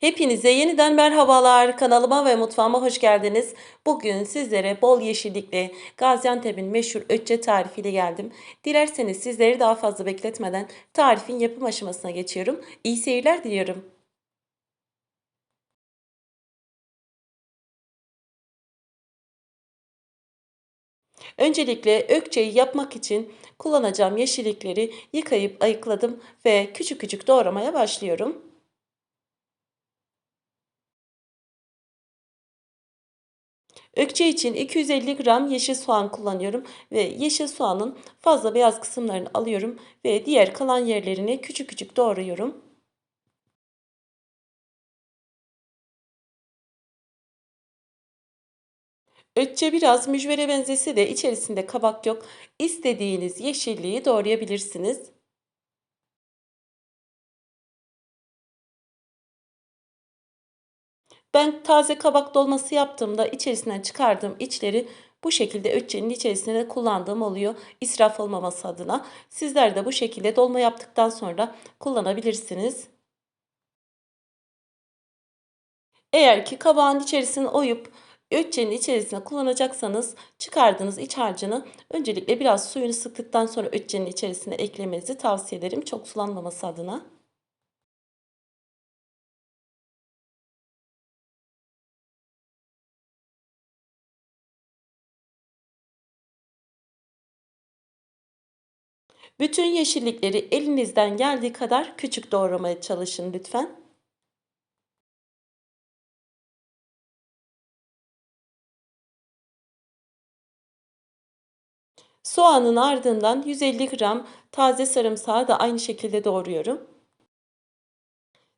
Hepinize yeniden merhabalar. Kanalıma ve mutfağıma hoş geldiniz. Bugün sizlere bol yeşillikli Gaziantep'in meşhur ötçe tarifiyle geldim. Dilerseniz sizleri daha fazla bekletmeden tarifin yapım aşamasına geçiyorum. İyi seyirler diliyorum. Öncelikle ökçeyi yapmak için kullanacağım yeşillikleri yıkayıp ayıkladım ve küçük küçük doğramaya başlıyorum. Ökçe için 250 gram yeşil soğan kullanıyorum ve yeşil soğanın fazla beyaz kısımlarını alıyorum ve diğer kalan yerlerini küçük küçük doğruyorum. Ökçe biraz mücvere benzese de içerisinde kabak yok. İstediğiniz yeşilliği doğrayabilirsiniz. Ben taze kabak dolması yaptığımda içerisinden çıkardığım içleri bu şekilde ötçenin içerisine de kullandığım oluyor. İsraf olmaması adına. Sizler de bu şekilde dolma yaptıktan sonra kullanabilirsiniz. Eğer ki kabağın içerisini oyup ötçenin içerisine kullanacaksanız çıkardığınız iç harcını öncelikle biraz suyunu sıktıktan sonra ötçenin içerisine eklemenizi tavsiye ederim. Çok sulanmaması adına. Bütün yeşillikleri elinizden geldiği kadar küçük doğramaya çalışın lütfen. Soğanın ardından 150 gram taze sarımsağı da aynı şekilde doğruyorum.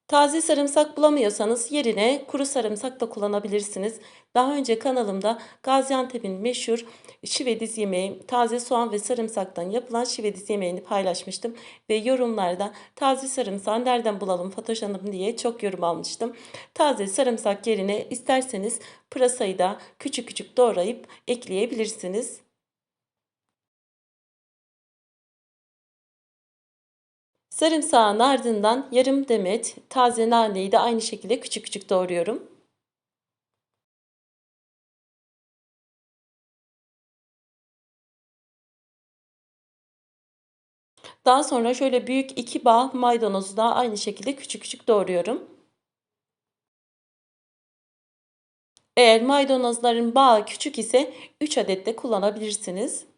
Taze sarımsak bulamıyorsanız yerine kuru sarımsak da kullanabilirsiniz. Daha önce kanalımda Gaziantep'in meşhur şivediz yemeği, taze soğan ve sarımsaktan yapılan şivediz yemeğini paylaşmıştım. Ve yorumlarda taze sarımsağı nereden bulalım Fatoş Hanım diye çok yorum almıştım. Taze sarımsak yerine isterseniz pırasayı da küçük küçük doğrayıp ekleyebilirsiniz. Sarımsağın ardından yarım demet taze naneyi de aynı şekilde küçük küçük doğruyorum. Daha sonra şöyle büyük iki bağ maydanozu da aynı şekilde küçük küçük doğruyorum. Eğer maydanozların bağı küçük ise 3 adet de kullanabilirsiniz.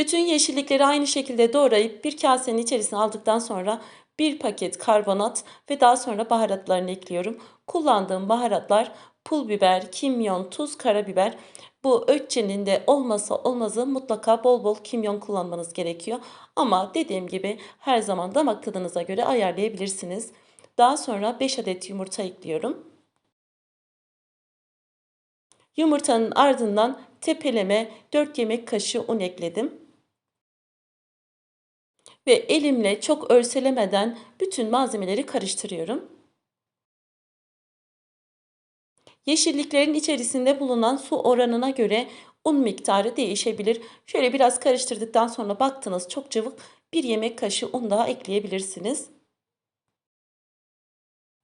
Bütün yeşillikleri aynı şekilde doğrayıp bir kasenin içerisine aldıktan sonra bir paket karbonat ve daha sonra baharatlarını ekliyorum. Kullandığım baharatlar pul biber, kimyon, tuz, karabiber. Bu ötçenin de olmasa olmazı mutlaka bol bol kimyon kullanmanız gerekiyor. Ama dediğim gibi her zaman damak tadınıza göre ayarlayabilirsiniz. Daha sonra 5 adet yumurta ekliyorum. Yumurtanın ardından tepeleme 4 yemek kaşığı un ekledim. Ve elimle çok örselemeden bütün malzemeleri karıştırıyorum. Yeşilliklerin içerisinde bulunan su oranına göre un miktarı değişebilir. Şöyle biraz karıştırdıktan sonra baktınız çok cıvık bir yemek kaşığı un daha ekleyebilirsiniz.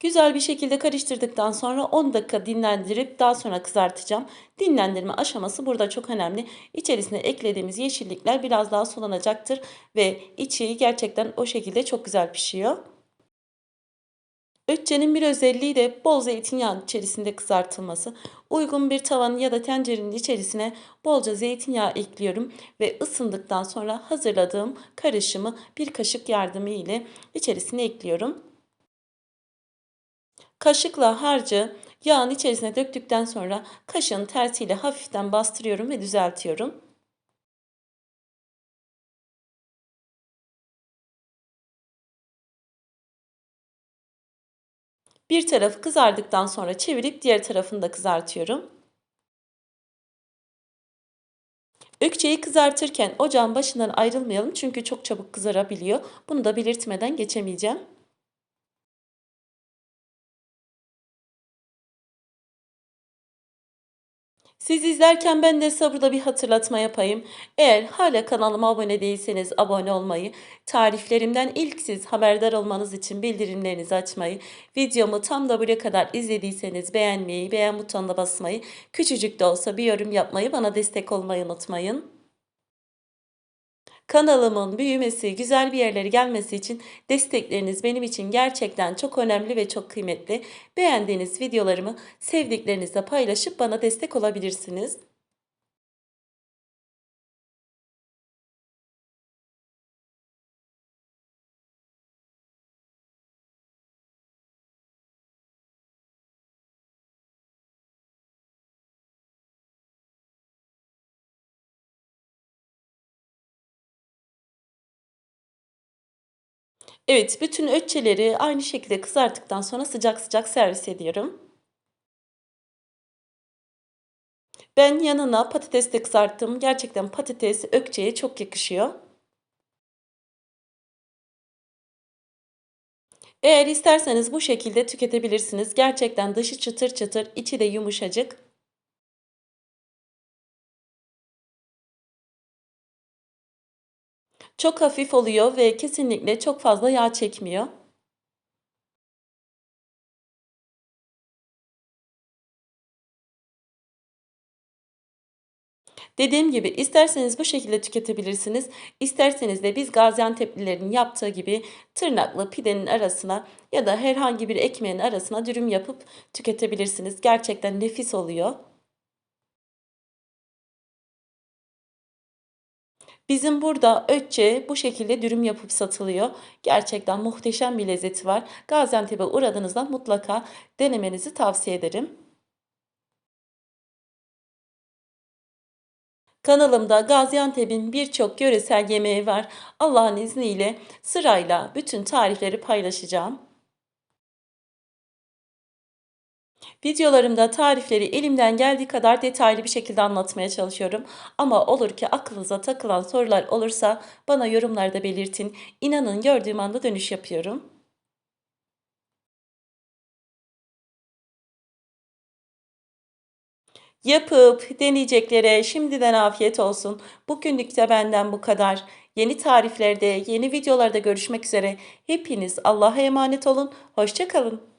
Güzel bir şekilde karıştırdıktan sonra 10 dakika dinlendirip daha sonra kızartacağım. Dinlendirme aşaması burada çok önemli. İçerisine eklediğimiz yeşillikler biraz daha sulanacaktır ve içi gerçekten o şekilde çok güzel pişiyor. Ötçenin bir özelliği de bol zeytinyağı içerisinde kızartılması. Uygun bir tavanın ya da tencerenin içerisine bolca zeytinyağı ekliyorum ve ısındıktan sonra hazırladığım karışımı bir kaşık yardımı ile içerisine ekliyorum. Kaşıkla harcı yağın içerisine döktükten sonra kaşığın tersiyle hafiften bastırıyorum ve düzeltiyorum. Bir tarafı kızardıktan sonra çevirip diğer tarafını da kızartıyorum. Ökçeyi kızartırken ocağın başından ayrılmayalım çünkü çok çabuk kızarabiliyor. Bunu da belirtmeden geçemeyeceğim. Siz izlerken ben de sabırla bir hatırlatma yapayım. Eğer hala kanalıma abone değilseniz abone olmayı, tariflerimden ilk siz haberdar olmanız için bildirimlerinizi açmayı, videomu tam da buraya kadar izlediyseniz beğenmeyi, beğen butonuna basmayı, küçücük de olsa bir yorum yapmayı, bana destek olmayı unutmayın. Kanalımın büyümesi, güzel bir yerlere gelmesi için destekleriniz benim için gerçekten çok önemli ve çok kıymetli. Beğendiğiniz videolarımı sevdiklerinizle paylaşıp bana destek olabilirsiniz. Evet, bütün ötçeleri aynı şekilde kızarttıktan sonra sıcak sıcak servis ediyorum. Ben yanına patates de kızarttım. Gerçekten patates ökçeye çok yakışıyor. Eğer isterseniz bu şekilde tüketebilirsiniz. Gerçekten dışı çıtır çıtır, içi de yumuşacık. Çok hafif oluyor ve kesinlikle çok fazla yağ çekmiyor. Dediğim gibi isterseniz bu şekilde tüketebilirsiniz. İsterseniz de biz Gaziantep'lilerin yaptığı gibi tırnaklı pidenin arasına ya da herhangi bir ekmeğin arasına dürüm yapıp tüketebilirsiniz. Gerçekten nefis oluyor. Bizim burada Ötçe bu şekilde dürüm yapıp satılıyor. Gerçekten muhteşem bir lezzeti var. Gaziantep'e uğradığınızda mutlaka denemenizi tavsiye ederim. Kanalımda Gaziantep'in birçok yöresel yemeği var. Allah'ın izniyle sırayla bütün tarifleri paylaşacağım. Videolarımda tarifleri elimden geldiği kadar detaylı bir şekilde anlatmaya çalışıyorum. Ama olur ki aklınıza takılan sorular olursa bana yorumlarda belirtin. İnanın gördüğüm anda dönüş yapıyorum. Yapıp deneyeceklere şimdiden afiyet olsun. Bugünlük de benden bu kadar. Yeni tariflerde, yeni videolarda görüşmek üzere. Hepiniz Allah'a emanet olun. Hoşça kalın.